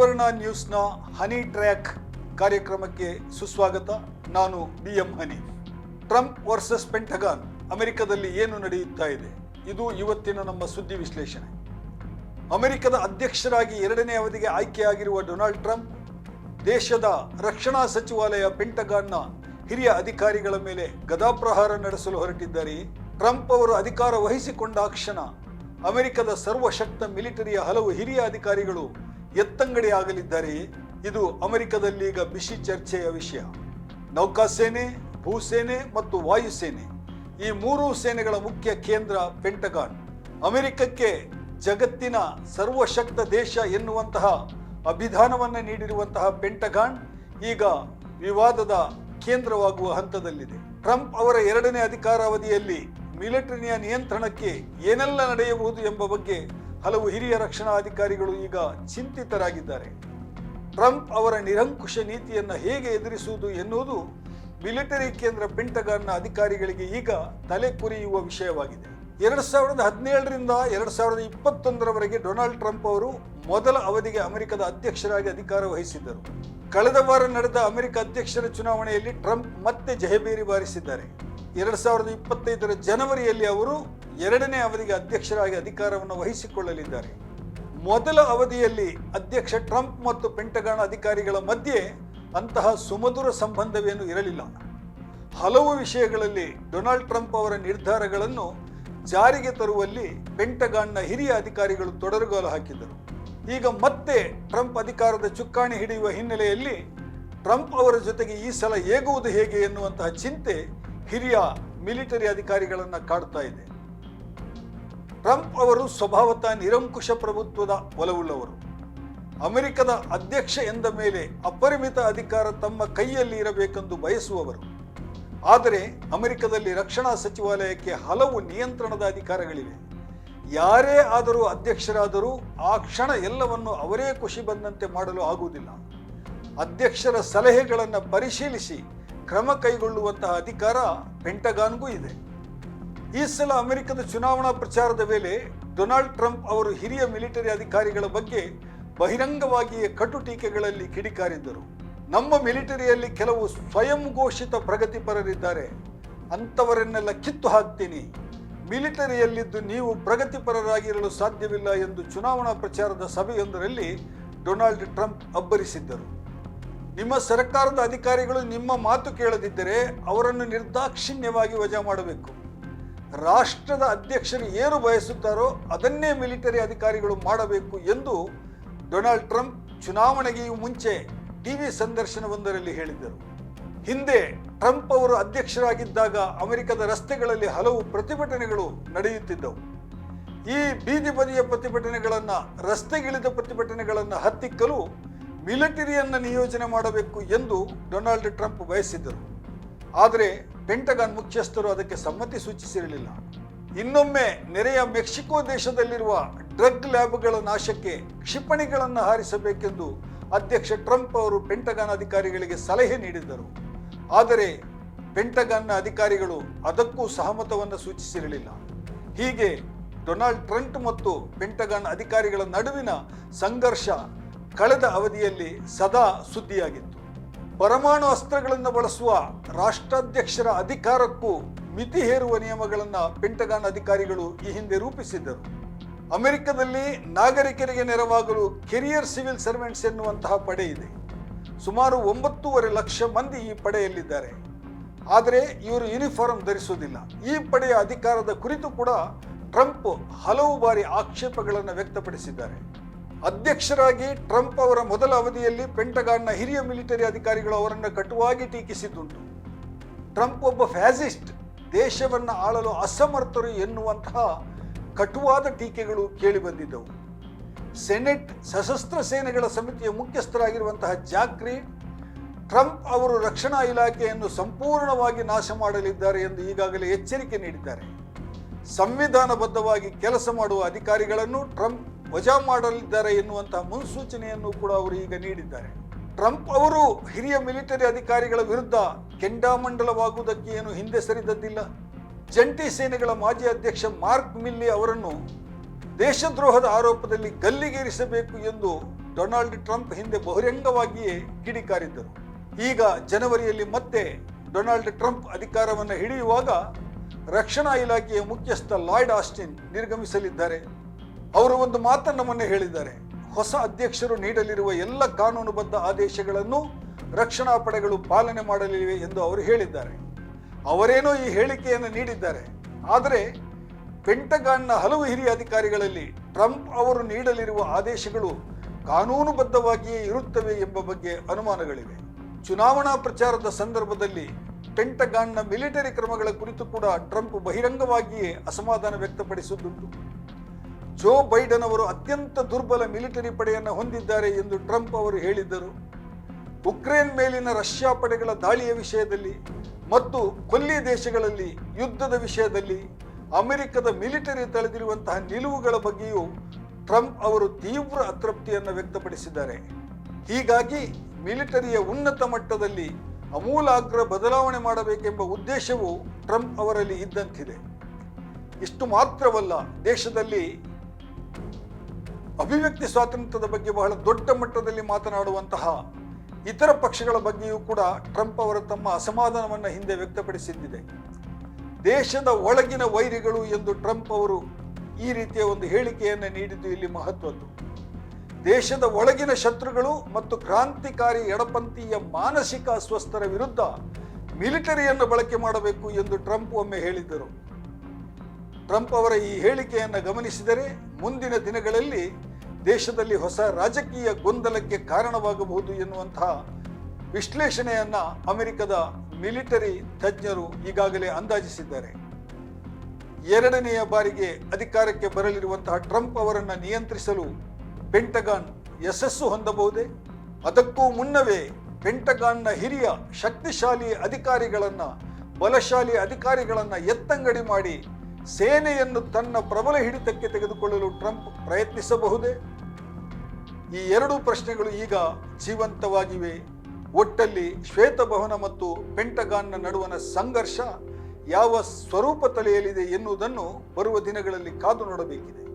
ತ್ರಿವರ್ಣ ನ್ಯೂಸ್ನ ಹನಿ ಟ್ರ್ಯಾಕ್ ಕಾರ್ಯಕ್ರಮಕ್ಕೆ ಸುಸ್ವಾಗತ. ನಾನು B M Hani. Trump versus Pentagon, ಅಮೆರಿಕದಲ್ಲಿ ಏನು ನಡೆಯುತ್ತಾ ಇದೆ? ಇದು ಇವತ್ತಿನ ನಮ್ಮ ಸುದ್ದಿ ವಿಶ್ಲೇಷಣೆ. ಅಮೆರಿಕದ ಅಧ್ಯಕ್ಷರಾಗಿ ಎರಡನೇ ಅವಧಿಗೆ ಆಯ್ಕೆಯಾಗಿರುವ ಡೊನಾಲ್ಡ್ ಟ್ರಂಪ್, ದೇಶದ ರಕ್ಷಣಾ ಸಚಿವಾಲಯ ಪೆಂಟಗಾನ್ನ ಹಿರಿಯ ಅಧಿಕಾರಿಗಳ ಮೇಲೆ ಗದಾಪ್ರಹಾರ ನಡೆಸಲು ಹೊರಟಿದ್ದಾರೆ. ಟ್ರಂಪ್ ಅವರು ಅಧಿಕಾರ ವಹಿಸಿಕೊಂಡ ಕ್ಷಣ ಅಮೆರಿಕದ ಸರ್ವಶಕ್ತ ಮಿಲಿಟರಿಯ ಹಲವು ಹಿರಿಯ ಅಧಿಕಾರಿಗಳು ಎತ್ತಂಗಡಿ ಆಗಲಿದ್ದಾರೆ ಇದು ಅಮೆರಿಕದಲ್ಲಿ ಈಗ ಬಿಸಿ ಚರ್ಚೆಯ ವಿಷಯ. ನೌಕಾಸೇನೆ, ಭೂಸೇನೆ ಮತ್ತು ವಾಯುಸೇನೆ. ಈ ಮೂರು ಸೇನೆಗಳ ಮುಖ್ಯ ಕೇಂದ್ರ ಪೆಂಟಗಾನ್. ಅಮೆರಿಕಕ್ಕೆ ಜಗತ್ತಿನ ಸರ್ವಶಕ್ತ ದೇಶ ಎನ್ನುವಂತಹ ಅಭಿಧಾನವನ್ನು ನೀಡಿರುವಂತಹ ಪೆಂಟಗಾನ್ ಈಗ ವಿವಾದದ ಕೇಂದ್ರವಾಗುವ ಹಂತದಲ್ಲಿದೆ. ಟ್ರಂಪ್ ಅವರ ಎರಡನೇ ಅಧಿಕಾರಾವಧಿಯಲ್ಲಿ ಮಿಲಿಟರಿಯ ನಿಯಂತ್ರಣಕ್ಕೆ ಏನೆಲ್ಲ ನಡೆಯಬಹುದು ಎಂಬ ಬಗ್ಗೆ ಹಲವು ಹಿರಿಯ ರಕ್ಷಣಾ ಅಧಿಕಾರಿಗಳು ಈಗ ಚಿಂತಿತರಾಗಿದ್ದಾರೆ. ಟ್ರಂಪ್ ಅವರ ನಿರಂಕುಶ ನೀತಿಯನ್ನು ಹೇಗೆ ಎದುರಿಸುವುದು ಎನ್ನುವುದು ಮಿಲಿಟರಿ ಕೇಂದ್ರ ಪೆಂಟಗಾನ್ನ ಅಧಿಕಾರಿಗಳಿಗೆ ಈಗ ತಲೆ ಕುರಿಯುವ ವಿಷಯವಾಗಿದೆ. ಎರಡು ಸಾವಿರದ ಹದಿನೇಳರಿಂದ ಎರಡು ಸಾವಿರದ ಇಪ್ಪತ್ತೊಂದರವರೆಗೆ ಡೊನಾಲ್ಡ್ ಟ್ರಂಪ್ ಅವರು ಮೊದಲ ಅವಧಿಗೆ ಅಮೆರಿಕದ ಅಧ್ಯಕ್ಷರಾಗಿ ಅಧಿಕಾರ ವಹಿಸಿದ್ದರು. ಕಳೆದ ವಾರ ನಡೆದ ಅಮೆರಿಕ ಅಧ್ಯಕ್ಷರ ಚುನಾವಣೆಯಲ್ಲಿ ಟ್ರಂಪ್ ಮತ್ತೆ ಜಯಬೇರಿ ಬಾರಿಸಿದ್ದಾರೆ. ಎರಡು ಸಾವಿರದ ಇಪ್ಪತ್ತೈದರ ಜನವರಿಯಲ್ಲಿ ಅವರು ಎರಡನೇ ಅವಧಿಗೆ ಅಧ್ಯಕ್ಷರಾಗಿ ಅಧಿಕಾರವನ್ನು ವಹಿಸಿಕೊಳ್ಳಲಿದ್ದಾರೆ. ಮೊದಲ ಅವಧಿಯಲ್ಲಿ ಅಧ್ಯಕ್ಷ ಟ್ರಂಪ್ ಮತ್ತು ಪೆಂಟಗಾನ್ ಅಧಿಕಾರಿಗಳ ಮಧ್ಯೆ ಅಂತಹ ಸುಮಧುರ ಸಂಬಂಧವೇನು ಇರಲಿಲ್ಲ. ಹಲವು ವಿಷಯಗಳಲ್ಲಿ ಡೊನಾಲ್ಡ್ ಟ್ರಂಪ್ ಅವರ ನಿರ್ಧಾರಗಳನ್ನು ಜಾರಿಗೆ ತರುವಲ್ಲಿ ಪೆಂಟಗಾನ್ನ ಹಿರಿಯ ಅಧಿಕಾರಿಗಳು ತೊಡರುಗಾಲು ಹಾಕಿದ್ದರು. ಈಗ ಮತ್ತೆ ಟ್ರಂಪ್ ಅಧಿಕಾರದ ಚುಕ್ಕಾಣಿ ಹಿಡಿಯುವ ಹಿನ್ನೆಲೆಯಲ್ಲಿ ಟ್ರಂಪ್ ಅವರ ಜೊತೆಗೆ ಈ ಸಲ ಏಗುವುದು ಹೇಗೆ ಎನ್ನುವಂತಹ ಚಿಂತೆ ಹಿರಿಯ ಮಿಲಿಟರಿ ಅಧಿಕಾರಿಗಳನ್ನು ಕಾಡ್ತಾ ಇದೆ. ಟ್ರಂಪ್ ಅವರು ಸ್ವಭಾವತಃ ನಿರಂಕುಶ ಪ್ರಭುತ್ವದ ಒಲವುಳ್ಳವರು. ಅಮೆರಿಕದ ಅಧ್ಯಕ್ಷ ಎಂದ ಮೇಲೆ ಅಪರಿಮಿತ ಅಧಿಕಾರ ತಮ್ಮ ಕೈಯಲ್ಲಿ ಇರಬೇಕೆಂದು ಬಯಸುವವರು. ಆದರೆ ಅಮೆರಿಕದಲ್ಲಿ ರಕ್ಷಣಾ ಸಚಿವಾಲಯಕ್ಕೆ ಹಲವು ನಿಯಂತ್ರಣದ ಅಧಿಕಾರಗಳಿವೆ. ಯಾರೇ ಆದರೂ ಅಧ್ಯಕ್ಷರಾದರೂ ಆ ಕ್ಷಣ ಎಲ್ಲವನ್ನು ಅವರೇ ಖುಷಿ ಬಂದಂತೆ ಮಾಡಲು ಆಗುವುದಿಲ್ಲ. ಅಧ್ಯಕ್ಷರ ಸಲಹೆಗಳನ್ನು ಪರಿಶೀಲಿಸಿ ಕ್ರಮ ಕೈಗೊಳ್ಳುವಂತಹ ಅಧಿಕಾರ ಪೆಂಟಗಾನ್ಗೂ ಇದೆ. ಈ ಸಲ ಅಮೆರಿಕದ ಚುನಾವಣಾ ಪ್ರಚಾರದ ವೇಳೆ ಡೊನಾಲ್ಡ್ ಟ್ರಂಪ್ ಅವರು ಹಿರಿಯ ಮಿಲಿಟರಿ ಅಧಿಕಾರಿಗಳ ಬಗ್ಗೆ ಬಹಿರಂಗವಾಗಿಯೇ ಕಟು ಟೀಕೆಗಳಲ್ಲಿ ಕಿಡಿಕಾರಿದ್ದರು. ನಮ್ಮ ಮಿಲಿಟರಿಯಲ್ಲಿ ಕೆಲವು ಸ್ವಯಂ ಘೋಷಿತ ಪ್ರಗತಿಪರರಿದ್ದಾರೆ. ಅಂಥವರನ್ನೆಲ್ಲ ಕಿತ್ತು ಹಾಕ್ತೀನಿ. ಮಿಲಿಟರಿಯಲ್ಲಿದ್ದು ನೀವು ಪ್ರಗತಿಪರರಾಗಿರಲು ಸಾಧ್ಯವಿಲ್ಲ ಎಂದು ಚುನಾವಣಾ ಪ್ರಚಾರದ ಸಭೆಯೊಂದರಲ್ಲಿ ಡೊನಾಲ್ಡ್ ಟ್ರಂಪ್ ಅಬ್ಬರಿಸಿದ್ದರು. ನಿಮ್ಮ ಸರ್ಕಾರದ ಅಧಿಕಾರಿಗಳು ನಿಮ್ಮ ಮಾತು ಕೇಳದಿದ್ದರೆ ಅವರನ್ನು ನಿರ್ದಾಕ್ಷಿಣ್ಯವಾಗಿ ವಜಾ ಮಾಡಬೇಕು. ರಾಷ್ಟ್ರದ ಅಧ್ಯಕ್ಷರು ಏನು ಬಯಸುತ್ತಾರೋ ಅದನ್ನೇ ಮಿಲಿಟರಿ ಅಧಿಕಾರಿಗಳು ಮಾಡಬೇಕು ಎಂದು ಡೊನಾಲ್ಡ್ ಟ್ರಂಪ್ ಚುನಾವಣೆಗೆಯೂ ಮುಂಚೆ ಟಿವಿ ಸಂದರ್ಶನವೊಂದರಲ್ಲಿ ಹೇಳಿದ್ದರು. ಹಿಂದೆ ಟ್ರಂಪ್ ಅವರು ಅಧ್ಯಕ್ಷರಾಗಿದ್ದಾಗ ಅಮೆರಿಕದ ರಸ್ತೆಗಳಲ್ಲಿ ಹಲವು ಪ್ರತಿಭಟನೆಗಳು ನಡೆಯುತ್ತಿದ್ದವು. ಈ ಬೀದಿ ಬದಿಯ ಪ್ರತಿಭಟನೆಗಳನ್ನು, ರಸ್ತೆಗಿಳಿದ ಪ್ರತಿಭಟನೆಗಳನ್ನು ಹತ್ತಿಕ್ಕಲು ಮಿಲಿಟರಿಯನ್ನು ನಿಯೋಜನೆ ಮಾಡಬೇಕು ಎಂದು ಡೊನಾಲ್ಡ್ ಟ್ರಂಪ್ ಬಯಸಿದ್ದರು. ಆದರೆ ಪೆಂಟಗನ್ ಮುಖ್ಯಸ್ಥರು ಅದಕ್ಕೆ ಸಮ್ಮತಿ ಸೂಚಿಸಿರಲಿಲ್ಲ. ಇನ್ನೊಮ್ಮೆ ನೆರೆಯ ಮೆಕ್ಸಿಕೋ ದೇಶದಲ್ಲಿರುವ ಡ್ರಗ್ ಲ್ಯಾಬ್ಗಳ ನಾಶಕ್ಕೆ ಕ್ಷಿಪಣಿಗಳನ್ನು ಹಾರಿಸಬೇಕೆಂದು ಅಧ್ಯಕ್ಷ ಟ್ರಂಪ್ ಅವರು ಪೆಂಟಗನ್ ಅಧಿಕಾರಿಗಳಿಗೆ ಸಲಹೆ ನೀಡಿದ್ದರು. ಆದರೆ ಪೆಂಟಗಾನ್ನ ಅಧಿಕಾರಿಗಳು ಅದಕ್ಕೂ ಸಹಮತವನ್ನು ಸೂಚಿಸಿರಲಿಲ್ಲ. ಹೀಗೆ ಡೊನಾಲ್ಡ್ ಟ್ರಂಪ್ ಮತ್ತು ಪೆಂಟಗನ್ ಅಧಿಕಾರಿಗಳ ನಡುವಿನ ಸಂಘರ್ಷ ಕಳೆದ ಅವಧಿಯಲ್ಲಿ ಸದಾ ಸುದ್ದಿಯಾಗಿತ್ತು. ಪರಮಾಣು ಅಸ್ತ್ರಗಳನ್ನು ಬಳಸುವ ರಾಷ್ಟ್ರಾಧ್ಯಕ್ಷರ ಅಧಿಕಾರಕ್ಕೂ ಮಿತಿ ಹೇರುವ ನಿಯಮಗಳನ್ನು ಪೆಂಟಗಾನ್ ಅಧಿಕಾರಿಗಳು ಈ ಹಿಂದೆ ರೂಪಿಸಿದ್ದರು. ಅಮೆರಿಕದಲ್ಲಿ ನಾಗರಿಕರಿಗೆ ನೆರವಾಗಲು ಕೆರಿಯರ್ ಸಿವಿಲ್ ಸರ್ವೆಂಟ್ಸ್ ಎನ್ನುವಂತಹ ಪಡೆ ಇದೆ. ಸುಮಾರು ಒಂಬತ್ತೂವರೆ ಲಕ್ಷ ಮಂದಿ ಈ ಪಡೆಯಲ್ಲಿದ್ದಾರೆ. ಆದರೆ ಇವರು ಯೂನಿಫಾರ್ಮ್ ಧರಿಸುವುದಿಲ್ಲ. ಈ ಪಡೆಯ ಅಧಿಕಾರದ ಕುರಿತು ಕೂಡ ಟ್ರಂಪ್ ಹಲವು ಬಾರಿ ಆಕ್ಷೇಪಗಳನ್ನು ವ್ಯಕ್ತಪಡಿಸಿದ್ದಾರೆ. ಅಧ್ಯಕ್ಷರಾಗಿ ಟ್ರಂಪ್ ಅವರ ಮೊದಲ ಅವಧಿಯಲ್ಲಿ ಪೆಂಟಗಾನ್ನ ಹಿರಿಯ ಮಿಲಿಟರಿ ಅಧಿಕಾರಿಗಳು ಅವರನ್ನು ಕಟುವಾಗಿ ಟೀಕಿಸಿದ್ದುಂಟು. ಟ್ರಂಪ್ ಒಬ್ಬ ಫ್ಯಾಸಿಸ್ಟ್, ದೇಶವನ್ನು ಆಳಲು ಅಸಮರ್ಥರು ಎನ್ನುವಂತಹ ಕಟುವಾದ ಟೀಕೆಗಳು ಕೇಳಿಬಂದಿದ್ದವು ಸೆನೆಟ್ ಸಶಸ್ತ್ರ ಸೇನೆಗಳ ಸಮಿತಿಯ ಮುಖ್ಯಸ್ಥರಾಗಿರುವಂತಹ ಜಾಕ್ರಿ, ಟ್ರಂಪ್ ಅವರು ರಕ್ಷಣಾ ಇಲಾಖೆಯನ್ನು ಸಂಪೂರ್ಣವಾಗಿ ನಾಶ ಮಾಡಲಿದ್ದಾರೆ ಎಂದು ಈಗಾಗಲೇ ಎಚ್ಚರಿಕೆ ನೀಡಿದ್ದಾರೆ. ಸಂವಿಧಾನಬದ್ಧವಾಗಿ ಕೆಲಸ ಮಾಡುವ ಅಧಿಕಾರಿಗಳನ್ನು ಟ್ರಂಪ್ ವಜಾ ಮಾಡಲಿದ್ದಾರೆ ಎನ್ನುವಂತಹ ಮುನ್ಸೂಚನೆಯನ್ನು ಕೂಡ ಅವರು ಈಗ ನೀಡಿದ್ದಾರೆ. ಟ್ರಂಪ್ ಅವರು ಹಿರಿಯ ಮಿಲಿಟರಿ ಅಧಿಕಾರಿಗಳ ವಿರುದ್ಧ ಕೆಂಡಾಮಂಡಲವಾಗುವುದಕ್ಕೆ ಏನು ಹಿಂದೆ ಸರಿದದ್ದಿಲ್ಲ. ಜಂಟಿ ಸೇನೆಗಳ ಮಾಜಿ ಅಧ್ಯಕ್ಷ ಮಾರ್ಕ್ ಮಿಲ್ಲಿ ಅವರನ್ನು ದೇಶದ್ರೋಹದ ಆರೋಪದಲ್ಲಿ ಗಲ್ಲಿಗೇರಿಸಬೇಕು ಎಂದು ಡೊನಾಲ್ಡ್ ಟ್ರಂಪ್ ಹಿಂದೆ ಬಹಿರಂಗವಾಗಿಯೇ ಕಿಡಿಕಾರಿದ್ದರು. ಈಗ ಜನವರಿಯಲ್ಲಿ ಮತ್ತೆ ಡೊನಾಲ್ಡ್ ಟ್ರಂಪ್ ಅಧಿಕಾರವನ್ನು ಹಿಡಿಯುವಾಗ ರಕ್ಷಣಾ ಇಲಾಖೆಯ ಮುಖ್ಯಸ್ಥ ಲಾಯ್ಡ್ ಆಸ್ಟಿನ್ ನಿರ್ಗಮಿಸಲಿದ್ದಾರೆ. ಅವರು ಒಂದು ಮಾತನ್ನು ಮೊನ್ನೆ ಹೇಳಿದ್ದಾರೆ. ಹೊಸ ಅಧ್ಯಕ್ಷರು ನೀಡಲಿರುವ ಎಲ್ಲ ಕಾನೂನುಬದ್ಧ ಆದೇಶಗಳನ್ನು ರಕ್ಷಣಾ ಪಡೆಗಳು ಪಾಲನೆ ಮಾಡಲಿವೆ ಎಂದು ಅವರು ಹೇಳಿದ್ದಾರೆ. ಅವರೇನೋ ಈ ಹೇಳಿಕೆಯನ್ನು ನೀಡಿದ್ದಾರೆ. ಆದರೆ ಪೆಂಟಗಾನ್ನ ಹಲವು ಹಿರಿಯ ಅಧಿಕಾರಿಗಳಲ್ಲಿ ಟ್ರಂಪ್ ಅವರು ನೀಡಲಿರುವ ಆದೇಶಗಳು ಕಾನೂನುಬದ್ಧವಾಗಿಯೇ ಇರುತ್ತವೆ ಎಂಬ ಬಗ್ಗೆ ಅನುಮಾನಗಳಿವೆ. ಚುನಾವಣಾ ಪ್ರಚಾರದ ಸಂದರ್ಭದಲ್ಲಿ ಪೆಂಟಗಾನ್ನ ಮಿಲಿಟರಿ ಕ್ರಮಗಳ ಕುರಿತು ಕೂಡ ಟ್ರಂಪ್ ಬಹಿರಂಗವಾಗಿಯೇ ಅಸಮಾಧಾನ ವ್ಯಕ್ತಪಡಿಸುತ್ತಿದ್ದು ಜೋ ಬೈಡನ್ ಅವರು ಅತ್ಯಂತ ದುರ್ಬಲ ಮಿಲಿಟರಿ ಪಡೆಯನ್ನು ಹೊಂದಿದ್ದಾರೆ ಎಂದು ಟ್ರಂಪ್ ಅವರು ಹೇಳಿದ್ದರು. ಉಕ್ರೇನ್ ಮೇಲಿನ ರಷ್ಯಾ ಪಡೆಗಳ ದಾಳಿಯ ವಿಷಯದಲ್ಲಿ ಮತ್ತು ಕೊಲ್ಲಿ ದೇಶಗಳಲ್ಲಿ ಯುದ್ಧದ ವಿಷಯದಲ್ಲಿ ಅಮೆರಿಕದ ಮಿಲಿಟರಿ ತಳೆದಿರುವಂತಹ ನಿಲುವುಗಳ ಬಗ್ಗೆಯೂ ಟ್ರಂಪ್ ಅವರು ತೀವ್ರ ಅತೃಪ್ತಿಯನ್ನು ವ್ಯಕ್ತಪಡಿಸಿದ್ದಾರೆ. ಹೀಗಾಗಿ ಮಿಲಿಟರಿಯ ಉನ್ನತ ಮಟ್ಟದಲ್ಲಿ ಅಮೂಲಾಗ್ರ ಬದಲಾವಣೆ ಮಾಡಬೇಕೆಂಬ ಉದ್ದೇಶವು ಟ್ರಂಪ್ ಅವರಲ್ಲಿ ಇದ್ದಂತಿದೆ. ಇಷ್ಟು ಮಾತ್ರವಲ್ಲ, ದೇಶದಲ್ಲಿ ಅಭಿವ್ಯಕ್ತಿ ಸ್ವಾತಂತ್ರ್ಯದ ಬಗ್ಗೆ ಬಹಳ ದೊಡ್ಡ ಮಟ್ಟದಲ್ಲಿ ಮಾತನಾಡುವಂತಹ ಇತರ ಪಕ್ಷಗಳ ಬಗ್ಗೆಯೂ ಕೂಡ ಟ್ರಂಪ್ ಅವರು ತಮ್ಮ ಅಸಮಾಧಾನವನ್ನು ಹಿಂದೆ ವ್ಯಕ್ತಪಡಿಸಿದ್ದಿದೆ. ದೇಶದ ಒಳಗಿನ ವೈರಿಗಳು ಎಂದು ಟ್ರಂಪ್ ಅವರು ಈ ರೀತಿಯ ಒಂದು ಹೇಳಿಕೆಯನ್ನು ನೀಡಿದ್ದು ಇಲ್ಲಿ ಮಹತ್ವದ್ದು. ದೇಶದ ಒಳಗಿನ ಶತ್ರುಗಳು ಮತ್ತು ಕ್ರಾಂತಿಕಾರಿ ಎಡಪಂಥೀಯ ಮಾನಸಿಕ ಅಸ್ವಸ್ಥರ ವಿರುದ್ಧ ಮಿಲಿಟರಿಯನ್ನು ಬಳಕೆ ಮಾಡಬೇಕು ಎಂದು ಟ್ರಂಪ್ ಒಮ್ಮೆ ಹೇಳಿದ್ದರು. ಟ್ರಂಪ್ ಅವರ ಈ ಹೇಳಿಕೆಯನ್ನು ಗಮನಿಸಿದರೆ ಮುಂದಿನ ದಿನಗಳಲ್ಲಿ ದೇಶದಲ್ಲಿ ಹೊಸ ರಾಜಕೀಯ ಗೊಂದಲಕ್ಕೆ ಕಾರಣವಾಗಬಹುದು ಎನ್ನುವಂತಹ ವಿಶ್ಲೇಷಣೆಯನ್ನ ಅಮೆರಿಕದ ಮಿಲಿಟರಿ ತಜ್ಞರು ಈಗಾಗಲೇ ಅಂದಾಜಿಸಿದ್ದಾರೆ. ಎರಡನೆಯ ಬಾರಿಗೆ ಅಧಿಕಾರಕ್ಕೆ ಬರಲಿರುವಂತಹ ಟ್ರಂಪ್ ಅವರನ್ನು ನಿಯಂತ್ರಿಸಲು ಪೆಂಟಗಾನ್ ಯಶಸ್ಸು ಹೊಂದಬಹುದೇ? ಅದಕ್ಕೂ ಮುನ್ನವೇ ಪೆಂಟಗಾನ್ನ ಹಿರಿಯ ಶಕ್ತಿಶಾಲಿ ಅಧಿಕಾರಿಗಳನ್ನು, ಬಲಶಾಲಿ ಅಧಿಕಾರಿಗಳನ್ನು ಎತ್ತಂಗಡಿ ಮಾಡಿ ಸೇನೆಯನ್ನು ತನ್ನ ಪ್ರಬಲ ಹಿಡಿತಕ್ಕೆ ತೆಗೆದುಕೊಳ್ಳಲು ಟ್ರಂಪ್ ಪ್ರಯತ್ನಿಸಬಹುದೇ? ಈ ಎರಡು ಪ್ರಶ್ನೆಗಳು ಈಗ ಜೀವಂತವಾಗಿವೆ. ಒಟ್ಟಲ್ಲಿ ಶ್ವೇತಭವನ ಮತ್ತು ಪೆಂಟಗಾನ್ನ ನಡುವಣ ಸಂಘರ್ಷ ಯಾವ ಸ್ವರೂಪ ತಲೆಯಲ್ಲಿದೆ ಎನ್ನುವುದನ್ನು ಬರುವ ದಿನಗಳಲ್ಲಿ ಕಾದು ನೋಡಬೇಕಿದೆ.